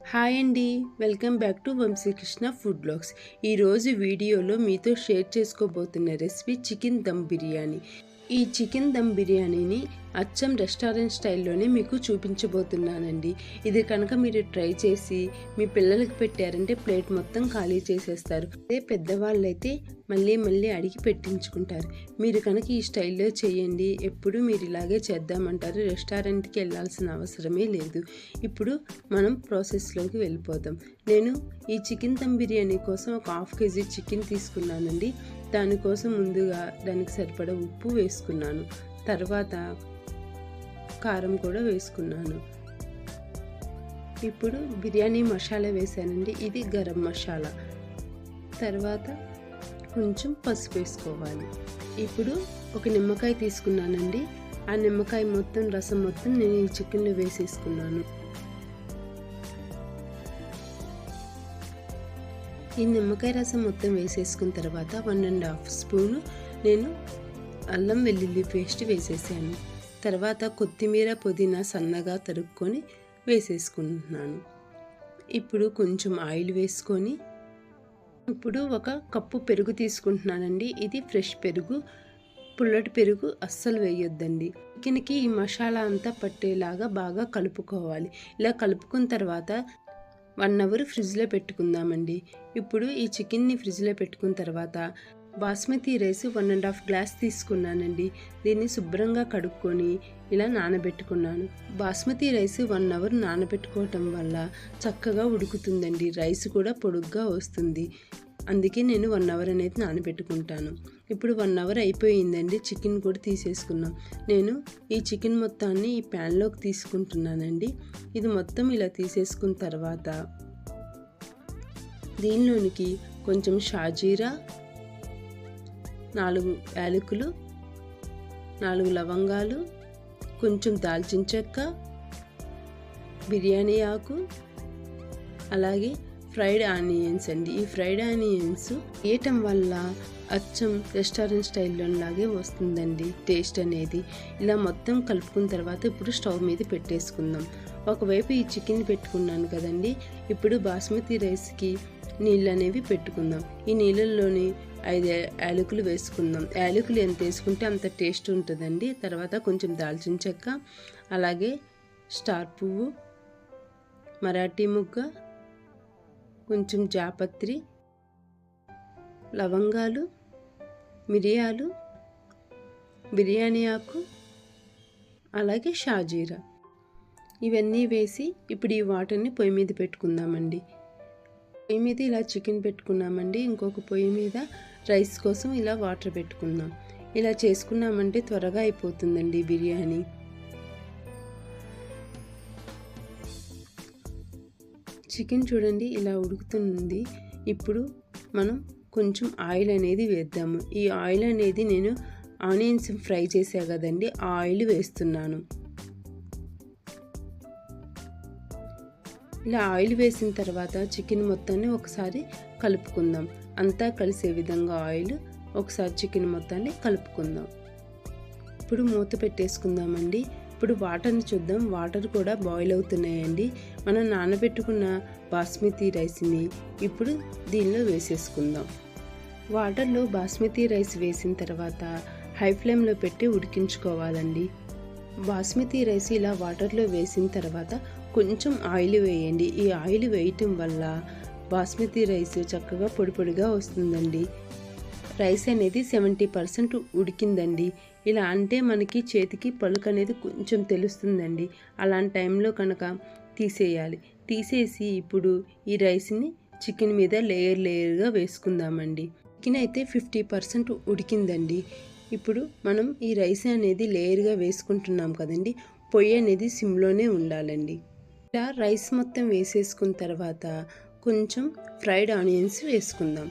Hi అండి. Welcome back to Vamsikrishna food blogs. ఈరోజు వీడియోలో మీతో షేర్ చేసుకోబోతున్న రెసిపీ చికెన్ దమ్ బిర్యానీ. ఈ చికెన్ దమ్ బిర్యానీని అచ్చం రెస్టారెంట్ స్టైల్లోనే మీకు చూపించబోతున్నానండి. ఇది కనుక మీరు ట్రై చేసి మీ పిల్లలకి పెట్టారంటే ప్లేట్ మొత్తం ఖాళీ చేసేస్తారు. అదే పెద్దవాళ్ళైతే మళ్ళీ మళ్ళీ అడిగి పెట్టించుకుంటారు. మీరు కనుక ఈ స్టైల్లో చేయండి ఎప్పుడు మీరు ఇలాగే చేద్దామంటారు రెస్టారెంట్కి వెళ్ళాల్సిన అవసరమే లేదు. ఇప్పుడు మనం ప్రాసెస్లోకి వెళ్ళిపోదాం. నేను ఈ చికెన్ దమ్ బిర్యానీ కోసం ఒక హాఫ్ కేజీ చికెన్ తీసుకున్నానండి. దానికోసం ముందుగా దానికి సరిపడా ఉప్పు వేసుకున్నాను. తర్వాత కారం కూడా వేసుకున్నాను. ఇప్పుడు బిర్యానీ మసాలా వేసానండి. ఇది గరం మసాలా. తర్వాత కొంచెం పసుపు వేసుకోవాలి. ఇప్పుడు ఒక నిమ్మకాయ తీసుకున్నానండి. ఆ నిమ్మకాయ మొత్తం రసం మొత్తం నేను ఈ చికెన్లో వేసేసుకున్నాను. ఈ నిమ్మకాయ రసం మొత్తం వేసేసుకున్న తర్వాత వన్ అండ్ హాఫ్ స్పూను నేను అల్లం వెల్లుల్లి పేస్ట్ వేసేసాను. తర్వాత కొత్తిమీర పుదీనా సన్నగా తరుక్కొని వేసేసుకుంటున్నాను. ఇప్పుడు కొంచెం ఆయిల్ వేసుకొని ఇప్పుడు ఒక కప్పు పెరుగు తీసుకుంటున్నానండి. ఇది ఫ్రెష్ పెరుగు పుల్లటి పెరుగు అస్సలు వేయొద్దండి. చికెన్కి ఈ మసాలా అంతా పట్టేలాగా బాగా కలుపుకోవాలి. ఇలా కలుపుకున్న తర్వాత వన్ అవర్ ఫ్రిడ్జ్లో పెట్టుకుందామండి. ఇప్పుడు ఈ చికెన్ని ఫ్రిడ్జ్లో పెట్టుకున్న తర్వాత basmati rice one and half glass తీసుకున్నానండి. దీన్ని శుభ్రంగా కడుక్కొని ఇలా నానబెట్టుకున్నాను. బాస్మతి రైస్ వన్ అవర్ నానబెట్టుకోవటం వల్ల చక్కగా ఉడుకుతుందండి. రైస్ కూడా పొడుగ్గా వస్తుంది. అందుకే నేను వన్ అవర్ అనేది నానబెట్టుకుంటాను. ఇప్పుడు వన్ అవర్ అయిపోయిందండి. చికెన్ కూడా తీసేసుకున్నాం. నేను ఈ చికెన్ మొత్తాన్ని ఈ ప్యాన్లోకి తీసుకుంటున్నానండి. ఇది మొత్తం ఇలా తీసేసుకున్న తర్వాత దీనిలోనికి కొంచెం షాజీరా నాలుగు యాలకులు నాలుగు లవంగాలు కొంచెం దాల్చిన చెక్క బిర్యానీ ఆకు అలాగే ఫ్రైడ్ ఆనియన్స్ అండి. ఈ ఫ్రైడ్ ఆనియన్స్ వేయటం వల్ల అచ్చం రెస్టారెంట్ స్టైల్లో లాగే వస్తుందండి టేస్ట్ అనేది. ఇలా మొత్తం కలుపుకున్న తర్వాత ఇప్పుడు స్టవ్ మీద పెట్టేసుకుందాం. ఒకవైపు ఈ చికెన్ పెట్టుకున్నాను కదండి ఇప్పుడు బాస్మతి రైస్కి నీళ్ళు అనేవి పెట్టుకుందాం. ఈ నీళ్ళల్లోని ఐదు యాలకులు వేసుకుందాం. యాలకులు ఎంత వేసుకుంటే అంత టేస్ట్ ఉంటుందండి. తర్వాత కొంచెం దాల్చిన చెక్క అలాగే స్టార్ పువ్వు మరాఠీ ముగ్గ కొంచెం జాపత్రి లవంగాలు మిరియాలు బిర్యానీ ఆకు అలాగే షాజీరా. ఇవన్నీ వేసి ఇప్పుడు ఈ వాటర్ని పొయ్యి మీద పెట్టుకుందామండి. పొయ్యి మీద ఇలా చికెన్ పెట్టుకున్నామండి. ఇంకొక పొయ్యి మీద రైస్ కోసం ఇలా వాటర్ పెట్టుకుందాం. ఇలా చేసుకున్నామంటే త్వరగా అయిపోతుందండి బిర్యానీ. చికెన్ చూడండి ఇలా ఉడుకుతుంది. ఇప్పుడు మనం కొంచెం ఆయిల్ అనేది వేద్దాము. ఈ ఆయిల్ అనేది నేను ఆనియన్స్ ఫ్రై చేసా కదండి ఆ ఆయిల్ వేస్తున్నాను. ఇలా ఆయిల్ వేసిన తర్వాత చికెన్ మొత్తాన్ని ఒకసారి కలుపుకుందాం. అంతా కలిసే విధంగా ఆయిల్ ఒకసారి చికెన్ మొత్తాన్ని కలుపుకుందాం. ఇప్పుడు మూత పెట్టేసుకుందామండి. ఇప్పుడు వాటర్ని చూద్దాం. వాటర్ కూడా బాయిల్ అవుతున్నాయండి. మనం నానబెట్టుకున్న బాస్మతి రైస్ని ఇప్పుడు దీనిలో వేసేసుకుందాం. వాటర్లో బాస్మతి రైస్ వేసిన తర్వాత హై ఫ్లేమ్లో పెట్టి ఉడికించుకోవాలండి. బాస్మతి రైస్ ఇలా వాటర్లో వేసిన తర్వాత కొంచెం ఆయిల్ వేయండి. ఈ ఆయిల్ వేయటం వల్ల బాస్మతి రైస్ చక్కగా పొడి పొడిగా వస్తుందండి. రైస్ అనేది సెవెంటీ పర్సెంట్ ఉడికిందండి. ఇలా అంటే మనకి చేతికి పలుకు అనేది కొంచెం తెలుస్తుందండి. అలాంటి టైంలో కనుక తీసేయాలి. తీసేసి ఇప్పుడు ఈ రైస్ని చికెన్ మీద లేయర్ లేయర్గా వేసుకుందామండి. చికెన్ అయితే ఫిఫ్టీ పర్సెంట్ ఉడికిందండి. ఇప్పుడు మనం ఈ రైస్ అనేది లేయర్గా వేసుకుంటున్నాం కదండి. పొయ్యి అనేది సిమ్లోనే ఉండాలండి. ఇలా రైస్ మొత్తం వేసేసుకున్న తర్వాత కొంచెం ఫ్రైడ్ ఆనియన్స్ వేసుకుందాం.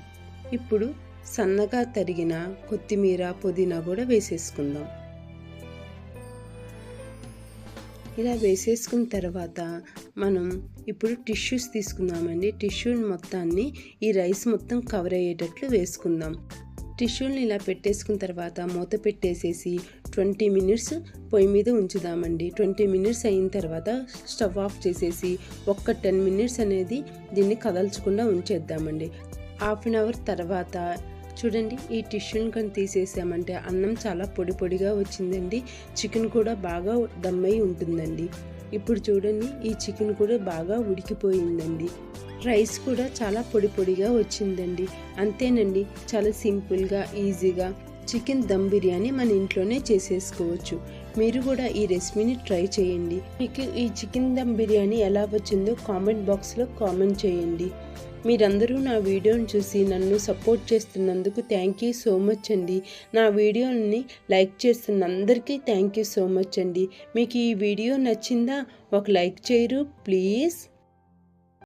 ఇప్పుడు సన్నగా తరిగిన కొత్తిమీర పుదీనా కూడా వేసేసుకుందాం. ఇలా వేసేసుకున్న తర్వాత మనం ఇప్పుడు టిష్యూస్ తీసుకుందామండి. టిష్యూ మొత్తాన్ని ఈ రైస్ మొత్తం కవర్ అయ్యేటట్లు వేసుకుందాం. టిష్యూని ఇలా పెట్టేసుకున్న తర్వాత మూత పెట్టేసేసి ట్వంటీ మినిట్స్ పొయ్యి మీద ఉంచుదామండి. ట్వంటీ మినిట్స్ అయిన తర్వాత స్టవ్ ఆఫ్ చేసేసి ఒక్క టెన్ మినిట్స్ అనేది దీన్ని కదల్చకుండా ఉంచేద్దామండి. హాఫ్ అన్ అవర్ తర్వాత చూడండి ఈ టిష్యూని కానీ తీసేసామంటే అన్నం చాలా పొడి పొడిగా వచ్చిందండి. చికెన్ కూడా బాగా దమ్మై ఉంటుందండి. ఇప్పుడు చూడండి ఈ చికెన్ కూడా బాగా ఉడికిపోయిందండి. రైస్ కూడా చాలా పొడి పొడిగా వచ్చిందండి. అంతేనండి చాలా సింపుల్గా ఈజీగా చికెన్ దమ్ బిర్యానీ మన ఇంట్లోనే చేసేసుకోవచ్చు. మీరు కూడా ఈ రెసిపీని ట్రై చేయండి. మీకు ఈ చికెన్ దమ్ బిర్యానీ ఎలా వచ్చిందో కామెంట్ బాక్స్లో కామెంట్ చేయండి. మీరందరూ నా వీడియోని చూసి నన్ను సపోర్ట్ చేస్తున్నందుకు థ్యాంక్ యూ సో మచ్ అండి. నా వీడియోని లైక్ చేస్తున్న అందరికీ థ్యాంక్ యూ సో మచ్ అండి. మీకు ఈ వీడియో నచ్చిందా ఒక లైక్ చేయరు ప్లీజ్